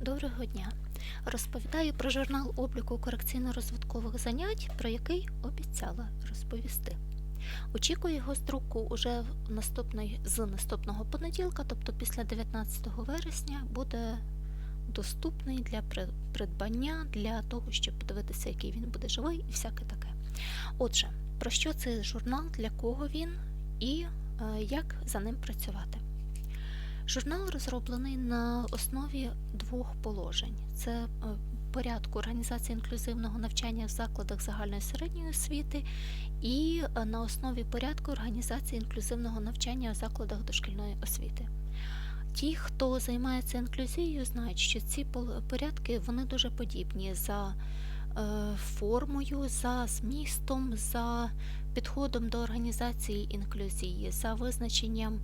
Доброго дня! Розповідаю про журнал обліку корекційно-розвиткових занять, про який обіцяла розповісти. Очікую його з друку уже наступний, з наступного понеділка, тобто після 19 вересня, буде доступний для придбання, для того, щоб подивитися, який він буде живий і всяке таке. Отже, про що цей журнал, для кого він і е, як за ним працювати? Журнал розроблений на основі двох положень: це е, порядку організації інклюзивного навчання в закладах загальної середньої освіти і е, на основі порядку організації інклюзивного навчання в закладах дошкільної освіти. Ті, хто займається інклюзією, знають, що ці порядки вони дуже подібні за е, формою, за змістом, за підходом до організації інклюзії, за визначенням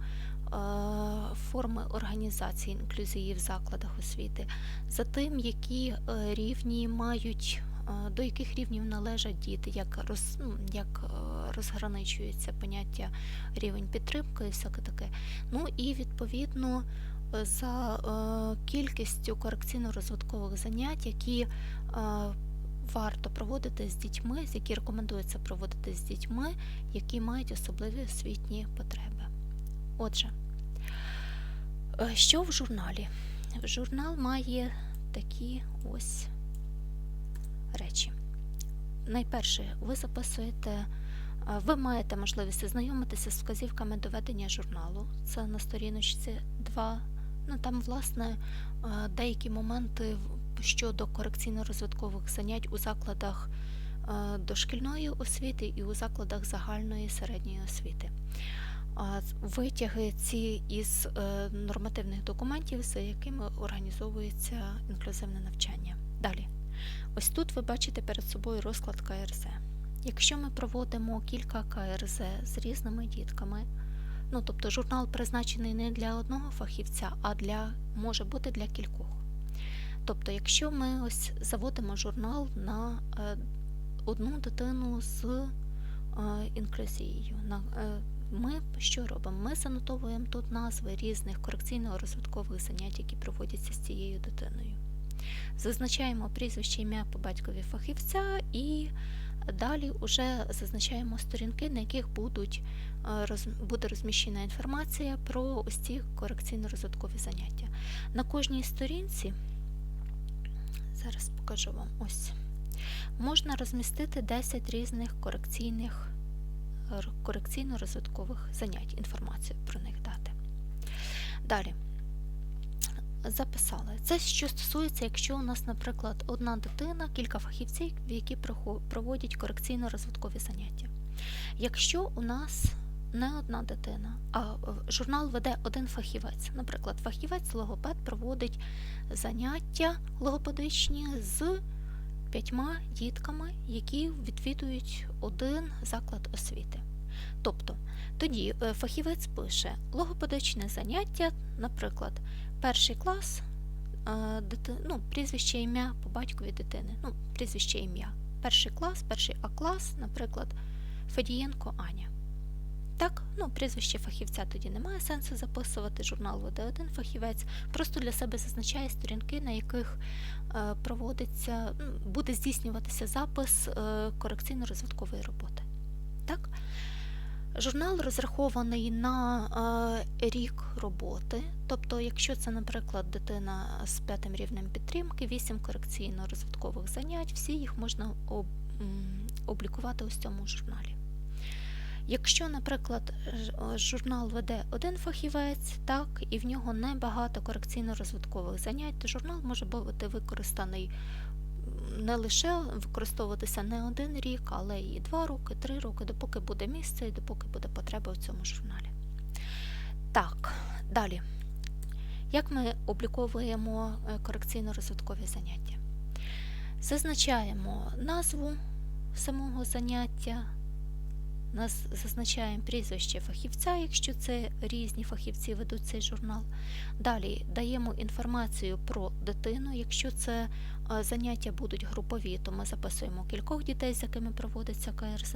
форми організації інклюзії в закладах освіти, за тим, які е, рівні мають, е, до яких рівнів належать діти, як, роз, ну, як е, розграничується поняття рівень підтримки і всяке таке. Ну і відповідно е, за е, кількістю корекційно-розвиткових занять, які е, варто проводити з дітьми, які рекомендується проводити з дітьми, які мають особливі освітні потреби. Отже, е, що в журналі? Журнал має такі ось речі. Найперше, ви записуєте, е, ви маєте можливість ознайомитися з вказівками до ведення журналу. Це на сторіночці 2. Ну, там, власне, е, деякі моменти щодо корекційно-розвиткових занять у закладах дошкільної освіти і у закладах загальної середньої освіти. Витяги ці із е, нормативних документів, за якими організовується інклюзивне навчання. Далі. Ось тут ви бачите перед собою розклад КРЗ. Якщо ми проводимо кілька КРЗ з різними дітками, ну тобто журнал призначений не для одного фахівця, а для може бути для кількох. Тобто, якщо ми ось заводимо журнал на е, одну дитину з е, інклюзією, на, ми що робимо? Ми занотовуємо тут назви різних корекційно-розвиткових занять, які проводяться з цією дитиною. Зазначаємо прізвище ім'я по батькові фахівця і далі вже зазначаємо сторінки, на яких будуть, е, буде розміщена інформація про ось ці корекційно-розвиткові заняття. На кожній сторінці, зараз покажу вам ось, можна розмістити 10 різних корекційних, корекційно-розвиткових занять, інформацію про них дати. Далі записали. Це що стосується, якщо у нас, наприклад, одна дитина, кілька фахівців, які проводять корекційно-розвиткові заняття. Якщо у нас не одна дитина, а е, журнал веде один фахівець, наприклад, фахівець логопед проводить заняття логопедичні з п'ятьма дітками, які відвідують один заклад освіти. Тобто, тоді е, фахівець пише логопедичне заняття, наприклад, перший клас, е, дити, ну, прізвище ім'я по батькові дитини, ну, прізвище ім'я. Перший клас, перший А-клас, наприклад, Федієнко Аня. Так, ну, прізвище фахівця тоді немає сенсу записувати, журнал веде один фахівець, просто для себе зазначає сторінки, на яких е, проводиться, ну, буде здійснюватися запис е, корекційно-розвиткової роботи. Так? Журнал розрахований на е, рік роботи, тобто, якщо це, наприклад, дитина з п'ятим рівнем підтримки, 8 корекційно-розвиткових занять, всі їх можна облікувати у цьому журналі. Якщо, наприклад, журнал веде один фахівець, так, і в нього небагато корекційно-розвиткових занять, то журнал може бути використаний не лише використовуватися не один рік, але і два роки, три роки, допоки буде місце і допоки буде потреба в цьому журналі. Так, далі. Як ми обліковуємо е, корекційно-розвиткові заняття? Зазначаємо назву самого заняття, нас зазначаємо прізвище фахівця, якщо це різні фахівці ведуть цей журнал. Далі даємо інформацію про дитину. Якщо це е, заняття будуть групові, то ми записуємо кількох дітей, з якими проводиться КРЗ.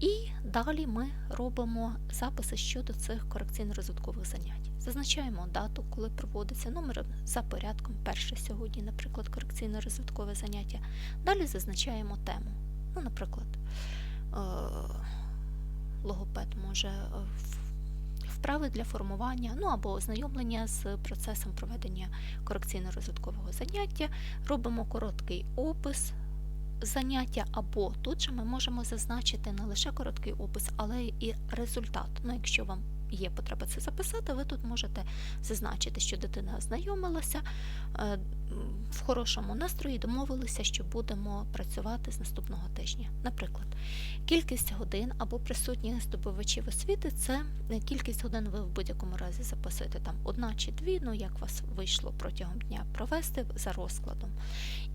І далі ми робимо записи щодо цих корекційно-розвиткових занять. Зазначаємо дату, коли проводиться номер за порядком. Перше сьогодні, наприклад, корекційно-розвиткове заняття. Далі зазначаємо тему. Ну, наприклад, е, логопед може е, вправи для формування, ну або ознайомлення з процесом проведення корекційно-розвиткового заняття. Робимо короткий опис заняття, або тут же ми можемо зазначити не лише короткий опис, але і результат. Ну, якщо вам є потреба це записати, ви тут можете зазначити, що дитина ознайомилася е, в хорошому настрої, домовилися, що будемо працювати з наступного тижня. Наприклад, кількість годин або присутніх здобувачів освіти це кількість годин ви в будь-якому разі записуєте там одна чи дві, ну як вас вийшло протягом дня провести за розкладом.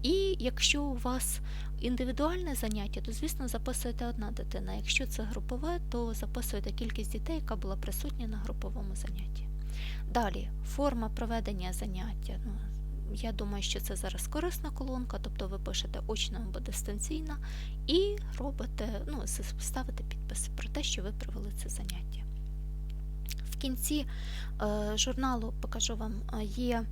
І якщо у вас індивідуальне заняття, то звісно записуєте одна дитина. Якщо це групове, то записуєте кількість дітей, яка була присутня на груповому занятті. Далі форма проведення заняття. Ну, я думаю, що це зараз корисна колонка, тобто ви пишете очно або дистанційно і робите, ну, ставите підпис про те, що ви провели це заняття. В кінці е, журналу покажу вам е, є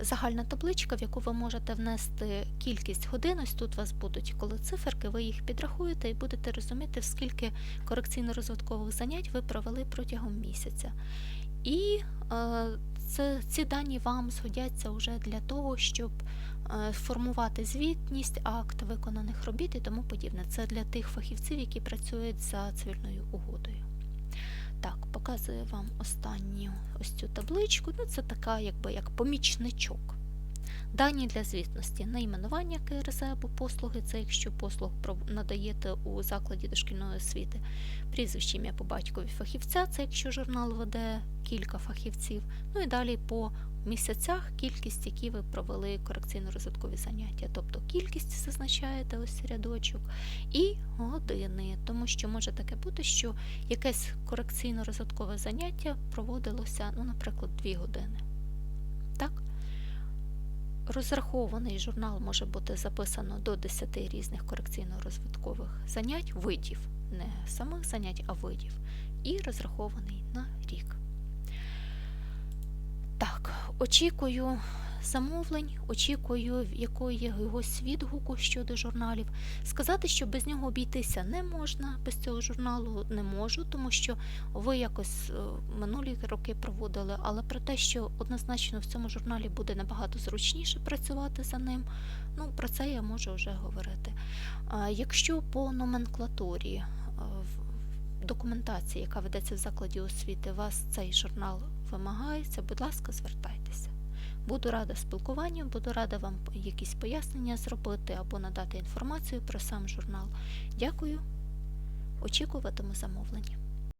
загальна табличка, в яку ви можете внести кількість годин. Ось тут у вас будуть коли циферки, ви їх підрахуєте і будете розуміти, скільки корекційно-розвиткових занять ви провели протягом місяця. І е, це, ці дані вам згодяться вже для того, щоб е, формувати звітність, акт виконаних робіт і тому подібне. Це для тих фахівців, які працюють за цивільною угодою. Так, показую вам останню ось цю табличку. Ну, це така, якби як помічничок. Дані для звітності, найменування КРЗ або послуги, це якщо послуг надаєте у закладі дошкільної освіти, прізвище ім'я по батькові фахівця, це якщо журнал веде кілька фахівців. Ну і далі по місяцях кількість, які ви провели корекційно-розвиткові заняття. Тобто кількість зазначаєте ось рядочок і години, тому що може таке бути, що якесь корекційно-розвиткове заняття проводилося, ну, наприклад, 2 години. Розрахований журнал може бути записано до 10 різних корекційно-розвиткових занять, видів, не самих занять, а видів, і розрахований на рік. Так, очікую замовлень, очікую якогось відгуку щодо журналів. Сказати, що без нього обійтися не можна, без цього журналу не можу, тому що ви якось е, минулі роки проводили, але про те, що однозначно в цьому журналі буде набагато зручніше працювати за ним, ну про це я можу вже говорити. Якщо по номенклатурі е, документації, яка ведеться в закладі освіти, вас цей журнал вимагається, будь ласка, звертайтеся. Буду рада спілкуванню, буду рада вам якісь пояснення зробити або надати інформацію про сам журнал. Дякую. Очікуватиму замовлення.